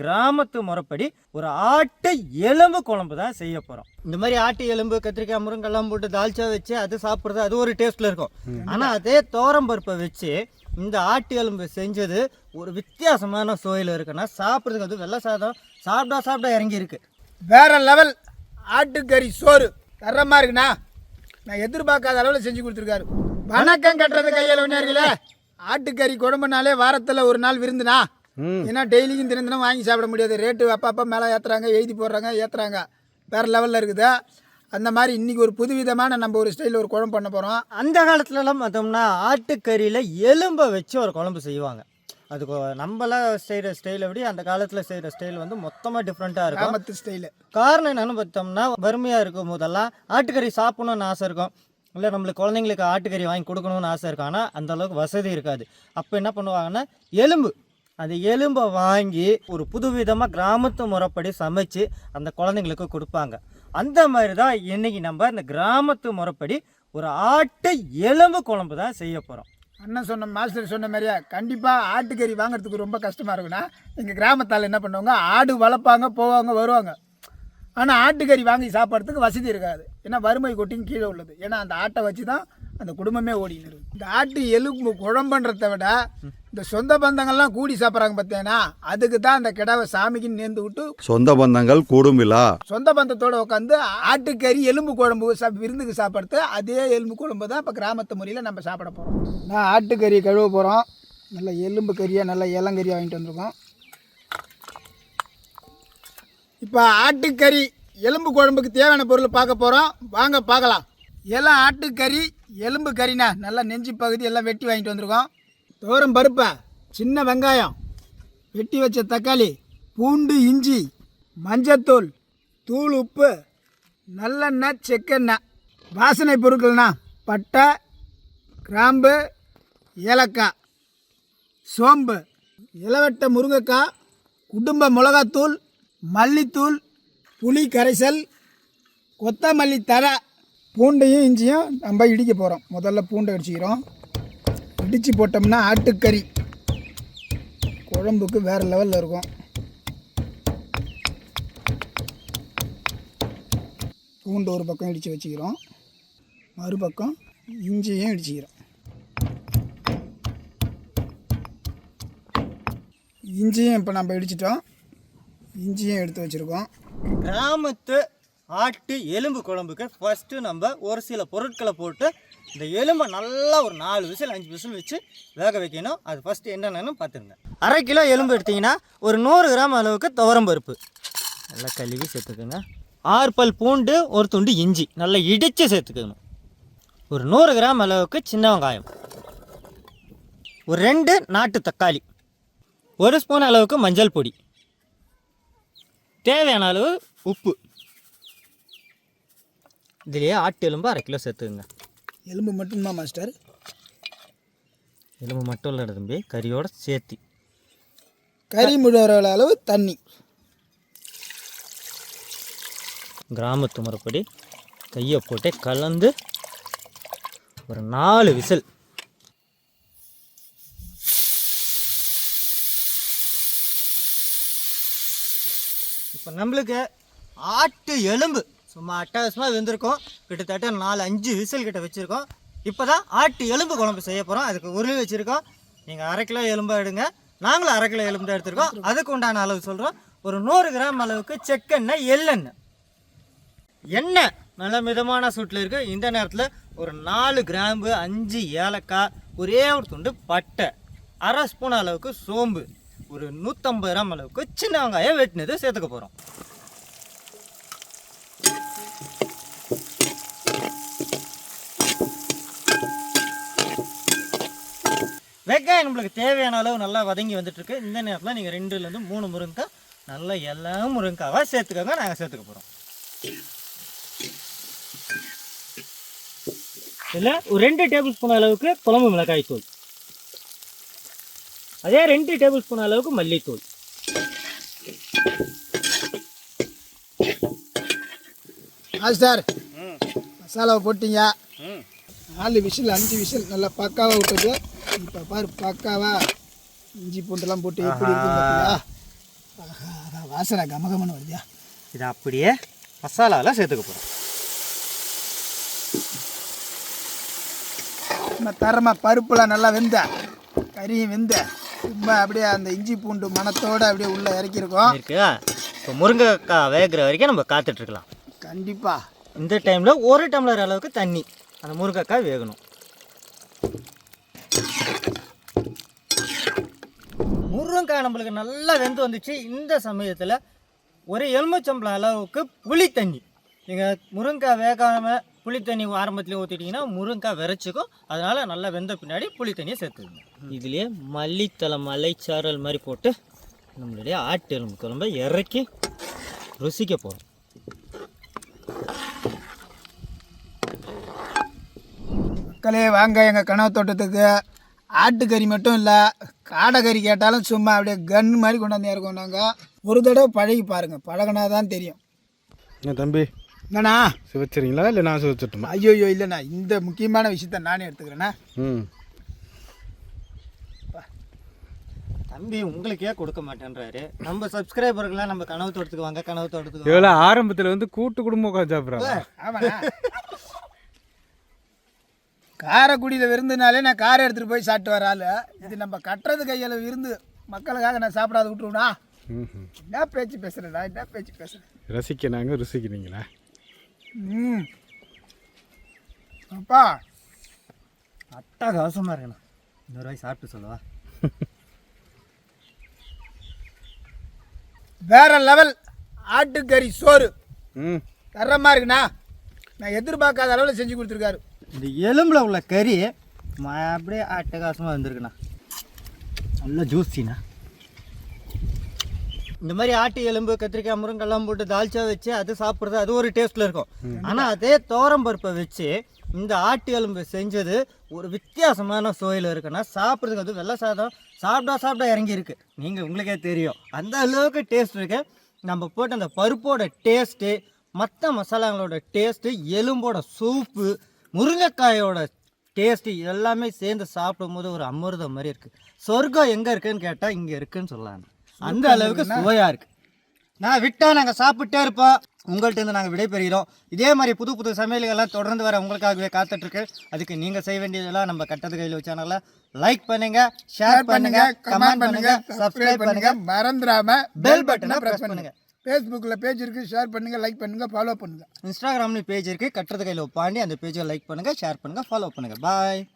கிராமத்து முறைப்படி ஒரு ஆட்டு எலும்பு குழம்பு தான் செய்ய போறோம். இந்த மாதிரி ஆட்டு எலும்பு கத்திரிக்காய் முருங்கெல்லாம் போட்டு தால்ச்சா வச்சு அது சாப்பிட்றது அது ஒரு டேஸ்ட்ல இருக்கும். ஆனா அதே தோரம் பருப்பை வச்சு இந்த ஆட்டு எலும்பு செஞ்சது ஒரு வித்தியாசமான சுவையில் இருக்குன்னா சாப்பிட்றதுக்கு அது வெள்ளை சாதம் சாப்பிட்டா சாப்பிட்டா இறங்கி இருக்கு வேற லெவல் ஆட்டுக்கறி சோறு. தரமா இருக்குண்ணா. நான் எதிர்பார்க்காத அளவில் செஞ்சு கொடுத்துருக்காரு. வணக்கம் கட்டுறது கையில் ஒன்றார்களே ஆட்டுக்கறி குழம்புனாலே வாரத்தில் ஒரு நாள் விருந்துனா ஏன்னா டெய்லியும் தினம் தினம் வாங்கி சாப்பிட முடியாது. ரேட்டு அப்பப்போ மேலே ஏற்றுறாங்க எழுதி போடுறாங்க ஏற்றுறாங்க வேற லெவலில் இருக்குது. அந்த மாதிரி இன்னைக்கு ஒரு புதுவிதமான நம்ம ஒரு ஸ்டைலில் ஒரு குழம்பு பண்ண போகிறோம் அந்த காலத்துலலாம் பார்த்தோம்னா ஆட்டுக்கறியில் எலும்பை வச்சு ஒரு குழம்பு செய்வாங்க. அதுக்கு நம்மளாம் செய்கிற ஸ்டைலை விட அந்த காலத்தில் செய்கிற ஸ்டைல் வந்து மொத்தமாக டிஃப்ரெண்ட்டாக இருக்கும். கிராமத்து ஸ்டைலு காரணம் என்னன்னு பார்த்தோம்னா வறுமையாக இருக்கும் போதெல்லாம் ஆட்டுக்கறி சாப்பிடணும்னு ஆசை இருக்கும். இல்லை நம்மளுக்கு குழந்தைங்களுக்கு ஆட்டுக்கறி வாங்கி கொடுக்கணும்னு ஆசை இருக்கும். ஆனால் அந்த அளவுக்கு வசதி இருக்காது. அப்போ என்ன பண்ணுவாங்கன்னா எலும்பு. அந்த எலும்பை வாங்கி ஒரு புதுவிதமாக கிராமத்து முறைப்படி சமைச்சு அந்த குழந்தைங்களுக்கு கொடுப்பாங்க. அந்த மாதிரி தான் இன்னைக்கு நம்ம இந்த கிராமத்து முறைப்படி ஒரு ஆட்டு எலும்பு குழம்பு தான் செய்ய போகிறோம் அண்ணன் சொன்ன மாஸ்டர் சொன்ன மாதிரியா கண்டிப்பாக ஆட்டுக்கறி வாங்குறதுக்கு ரொம்ப கஷ்டமாக இருக்குன்னா எங்கள் கிராமத்தால் என்ன பண்ணுவாங்க ஆடு வளர்ப்பாங்க போவாங்க வருவாங்க. ஆனால் ஆட்டுக்கறி வாங்கி சாப்பிட்றதுக்கு வசதி இருக்காது. ஏன்னா வறுமை கொட்டியும் கீழே உள்ளது. ஏன்னா அந்த ஆட்டை வச்சு தான் அந்த குடும்பமே ஓடின்னு இருக்கு. இந்த ஆட்டு எலும்பு குழம்புன்றதை விட இந்த சொந்த பந்தங்கள்லாம் கூடி சாப்பிட்றாங்க பார்த்தேன்னா அதுக்கு தான் அந்த கிடாவை சாமிக்குன்னு நேர்ந்து விட்டு சொந்த பந்தங்கள் கூடும் விழா. சொந்த பந்தத்தோட உட்காந்து ஆட்டுக்கறி எலும்பு குழம்பு சா விருந்துக்கு சாப்பிட்றது அதே எலும்பு குழம்பு தான் இப்போ கிராமத்து முறையில் நம்ம சாப்பிட போகிறோம் நான் ஆட்டுக்கறி கழுவ போகிறோம் நல்ல எலும்பு கறியாக நல்ல இளங்கறியாக வாங்கிட்டு வந்திருக்கோம். இப்போ ஆட்டுக்கறி எலும்பு குழம்புக்கு தேவையான பொருள் பார்க்க போகிறோம் வாங்க பார்க்கலாம். எல்லாம் ஆட்டுக்கறி எலும்பு கறிண்ணா நல்லா நெஞ்சு பகுதி எல்லாம் வெட்டி வாங்கிட்டு வந்திருக்கோம். தோரம் பருப்பை சின்ன வெங்காயம் வெட்டி வச்ச தக்காளி பூண்டு இஞ்சி மஞ்சத்தூள் தூள் உப்பு நல்லெண்ணெய் செக்கெண்ணெய் வாசனை பொருட்கள்னா பட்டை கிராம்பு ஏலக்காய் சோம்பு இளவட்ட முருங்கைக்காய் குடும்ப மிளகாத்தூள் மல்லித்தூள் புளி கரைசல் கொத்தமல்லி தழை பூண்டையும் இஞ்சியும் நம்ம இடிக்க போகிறோம் முதல்ல பூண்டை அடிச்சுக்கிறோம் இடித்து போட்டோம்னா ஆட்டுக்கறி. குழம்புக்கு வேறு லெவலில் இருக்கும். பூண்டு ஒரு பக்கம் இடித்து வச்சுக்கிறோம். மறுபக்கம் இஞ்சியும் இடிச்சுக்கிறோம். இஞ்சியும் இப்போ நம்ம இடிச்சிட்டோம். இஞ்சியும் எடுத்து வச்சுருக்கோம். கிராமத்து ஆட்டு எலும்பு குழம்புக்கு ஃபஸ்ட்டு நம்ம ஒரு சில பொருட்களை போட்டு இந்த எலும்பை நல்லா ஒரு நாலு விசில் அஞ்சு விசில் வச்சு வேக வைக்கணும். அது ஃபஸ்ட்டு என்னென்னு பார்த்துருங்க. அரை கிலோ எலும்பு எடுத்திங்கன்னா ஒரு நூறு கிராம் அளவுக்கு துவரம் பருப்பு. நல்லா கழுவி சேர்த்துக்கோங்க. ஆறு பல் பூண்டு ஒரு துண்டு இஞ்சி. நல்லா இடித்து சேர்த்துக்கணும் ஒரு நூறு கிராம் அளவுக்கு சின்ன வெங்காயம். ஒரு ரெண்டு நாட்டு தக்காளி. ஒரு ஸ்பூன் அளவுக்கு மஞ்சள் பொடி. தேவையான அளவு உப்பு. இதுலேயே ஆட்டு எலும்பு அரை கிலோ சேர்த்துக்குங்க. எலும்பு மட்டும்தான் மாஸ்டர்? எலும்பு மட்டும் இல்லை தம்பி கறியோட சேர்த்தி. கறி முழுகிற அளவு தண்ணி. கிராமத்து முறைப்படி கையை போட்டு கலந்து ஒரு நாலு விசில். இப்போ நம்மளுக்கு ஆட்டு எலும்பு. சும்மா அட்டகாசமாக வெந்திருக்கும். கிட்டத்தட்ட நாலு அஞ்சு விசில் கிட்ட வச்சுருக்கோம். இப்போ தான் ஆட்டு எலும்பு குழம்பு செய்ய போகிறோம் அதுக்கு உருளி வச்சுருக்கோம். நீங்கள் அரை கிலோ எலும்பு எடுங்க. நாங்களும் அரை கிலோ எலும்பு எடுத்துருக்கோம். அதுக்கு உண்டான அளவு சொல்கிறோம் ஒரு நூறு கிராம் அளவுக்கு செக்கெண்ணெய் எள்ளெண்ணெய். எண்ணெய் நல்ல மிதமான சூட்டில் இருக்குது இந்த நேரத்தில் ஒரு நாலு கிராம்பு அஞ்சு ஏலக்காய் ஒரே ஒரு துண்டு பட்டை அரை ஸ்பூன் அளவுக்கு சோம்பு ஒரு நூற்றம்பது கிராம் அளவுக்கு சின்ன வெங்காயம் வெட்டினது சேர்த்துக்க போகிறோம் வெங்காயம் நம்மளுக்கு தேவையான அளவு நல்லா வதங்கி வந்துட்டு இருக்கு இந்த நேரத்தில் நீங்கள் ரெண்டுலேருந்து மூணு முருங்கைக்காய் நல்லா எல்லா முருங்கைக்காவாக சேர்த்துக்கோங்க. நாங்கள் சேர்த்துக்க போகிறோம் இதில் ஒரு ரெண்டு டேபிள் ஸ்பூன் அளவுக்கு குழம்பு மிளகாய் தூள் அதே ரெண்டு டேபிள் ஸ்பூன் அளவுக்கு மல்லித்தூள். மாஸ்டர் மசாலாவை போட்டீங்க. நாலு விசில் அஞ்சு விசில் நல்லா பக்காவாக விட்டது. இப்போ பாரு பக்காவா? இஞ்சி பூண்டெல்லாம் போட்டு எப்படி இருக்கு பார்த்தியா ஆஹா அதான் வாசனை கமகமன்னு வருதியா? இதை அப்படியே மசாலாவில் சேர்த்துக்க போகிறோம் நம்ம தரமாக பருப்புலாம் நல்லா வெந்த கறியும் வெந்த சும்மா அப்படியே அந்த இஞ்சி பூண்டு மணத்தோடு அப்படியே உள்ளே இறக்கியிருக்கோம். இருக்கா. இப்போ முருங்கைக்காய் வேகிற வரைக்கும் நம்ம காத்துட்ருக்கலாம் கண்டிப்பாக இந்த டைமில் ஒரு டம்ளர் அளவுக்கு தண்ணி அந்த முருங்கைக்காய் வேகணும். முருங்கைக்காய் நம்மளுக்கு நல்லா வெந்து வந்துச்சு. இந்த சமயத்தில் ஒரு எலுமிச்சம்பளம் அளவுக்கு புளி தண்ணி. நீங்கள் முருங்கைக்காய் வேகாமல் புளி தண்ணி ஆரம்பத்துலேயே ஊற்றிட்டிங்கன்னா முருங்கைக்காய் விரைச்சிக்கும். அதனால் நல்லா வெந்த பின்னாடி புளி தண்ணியை சேர்த்துக்கணும் இதுலேயே மல்லித்தலை மலைச்சாரல் மாதிரி போட்டு நம்மளுடைய ஆட்டு எலும்பு குழம்ப இறக்கி ருசிக்க போகிறோம் மக்களே வாங்க எங்கள் கனவு தோட்டத்துக்கு. ஆட்டுக்கறி மட்டும் இல்லை காடைக்கறி கேட்டாலும் சும்மா அப்படியே கன் மாதிரி கொண்டாந்து இறக்கோம் நாங்கள் ஒரு தடவை பழகி பாருங்கள் பழகினா தான் தெரியும். என்ன தம்பி? என்னண்ணா? சிவச்சிரிங்களா இல்லை நான் சிவச்சிட்டுமா ஐயோ ஐயோ இல்லைண்ணா இந்த முக்கியமான விஷயத்த நானே எடுத்துக்கிறேண்ணா. ம். தம்பி உங்களுக்கே கொடுக்க மாட்டேன்றாரு. நம்ம சப்ஸ்கிரைபர்கள்லாம் நம்ம கனவு தோட்டத்துக்கு வாங்க கனவு தோட்டத்துக்கு ஆரம்பத்தில் வந்து கூட்டு குடும்பம் உட்காந்து சாப்பிட்றாங்க. காரைக்குடியில் விருந்துனாலே நான் காரை எடுத்துகிட்டு போய் சாப்பிட்டு வர ஆளு. இது நம்ம கட்டுறது கையில் விருந்து. மக்களுக்காக நான் சாப்பிடாத விட்டுருவா என்ன பேச்சு பேசுகிறேன்டா என்ன பேச்சு பேசுகிறேன் ரசிக்க நாங்கள் ருசிக்கிறீங்களா? ம். அப்பா அட்டகாசமாக இருக்குண்ணா இன்னொரு வாய் சாப்பிட்டு சொல்லவா? வேற லெவல் ஆட்டுக்கறி சோறு. ம். தரமாக இருக்குண்ணா? நான் எதிர்பார்க்காத அளவில் செஞ்சு கொடுத்துருக்காரு. இந்த எலும்புல உள்ள கறி அப்படியே அட்டகாசமாக வந்திருக்குண்ணா. நல்ல ஜூஸிண்ணா இந்த மாதிரி ஆட்டு எலும்பு கத்திரிக்காய் முருங்கெல்லாம் போட்டு தால்ச்சா வச்சு அது சாப்பிட்றது அது ஒரு டேஸ்ட்டில் இருக்கும். ஆனால் அதே பருப்பை வச்சு இந்த ஆட்டு எலும்பு செஞ்சது ஒரு வித்தியாசமான சுவையில் இருக்குன்னா சாப்பிட்றதுக்கு அது வெள்ளை சாதம் சாப்பிட்டா சாப்பிட்டா இறங்கி இருக்கு நீங்கள் உங்களுக்கே தெரியும். அந்த அளவுக்கு டேஸ்ட் இருக்கு. நம்ம போட்ட அந்த பருப்போட டேஸ்ட்டு மற்ற மசாலாங்களோட டேஸ்ட்டு எலும்போட சூப்பு முருங்கைக்காயோட டேஸ்ட்டு எல்லாமே சேர்ந்து சாப்பிடும்போது ஒரு அமிர்தம் மாதிரி இருக்குது சொர்க்கம் எங்கே இருக்குன்னு கேட்டால் இங்கே இருக்குன்னு சொல்லலாம் அந்த அளவுக்கு சுவையாக இருக்குது நான் விட்டா நாங்கள் சாப்பிட்டே இருப்போம். உங்கள்கிட்ட இருந்து நாங்கள் விடைபெறுகிறோம். இதே மாதிரி புது புது சமையல்கள்லாம் தொடர்ந்து வர உங்களுக்காகவே காத்துட்ருக்கு. அதுக்கு நீங்கள் செய்ய வேண்டியதெல்லாம் நம்ம கட்டது கையில் சேனலை லைக் பண்ணுங்க ஷேர் பண்ணுங்க கமெண்ட் பண்ணுங்க சப்ஸ்கிரைப் பண்ணுங்க. மறந்துடாம பெல் பட்டனை ப்ரெஸ் பண்ணுங்க. ஃபேஸ்புக்கில் பேஜ் இருக்குது ஷேர் பண்ணுங்கள் லைக் பண்ணுங்கள் ஃபாலோ பண்ணுங்கள் இன்ஸ்டாகிராம்ல பேஜ் இருக்குது கட்டுறது கையில் பாண்டி அந்த பேஜை லைக் பண்ணுங்கள் ஷேர் பண்ணுங்கள் ஃபாலோ பண்ணுங்கள் பாய்